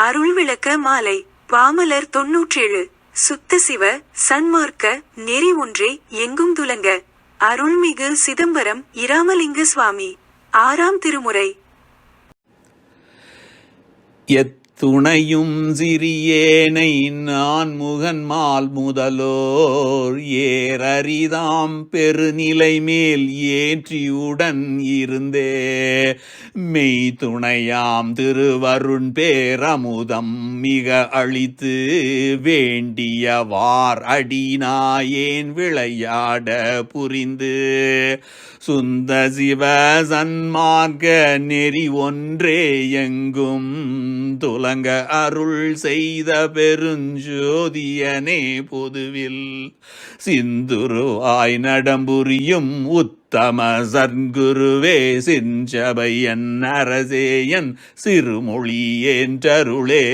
அருள் விளக்க மாலை. பாமலர் தொன்னூற்றேழு. சுத்த சிவ சன்மார்க்க நெறி ஒன்றே எங்கும் துலங்க. அருள்மிகு சிதம்பரம் இராமலிங்க சுவாமி. ஆறாம் திருமுறை. துணையும் சிறியேனை நான் முகன்மால் முதலோர் ஏறறிதாம் பெருநிலை மேல் ஏற்றியுடன் இருந்தே. மெய் துணையாம் திருவருண் பேரமுதம் மிக அளித்து வேண்டியவார் அடினாயேன் விளையாட புரிந்து. சுந்த சிவ சன்மார்க்க நெறி ஒன்றே எங்கும் துலங்க அருள் செய்த பெருஞ்சோதியனே பொதுவில். சிந்துருவாய் நடம்புரியும் உத்தம சர்க்குருவே சிஞ்சபையன் அரசேயன் சிறுமொழி என்றருளே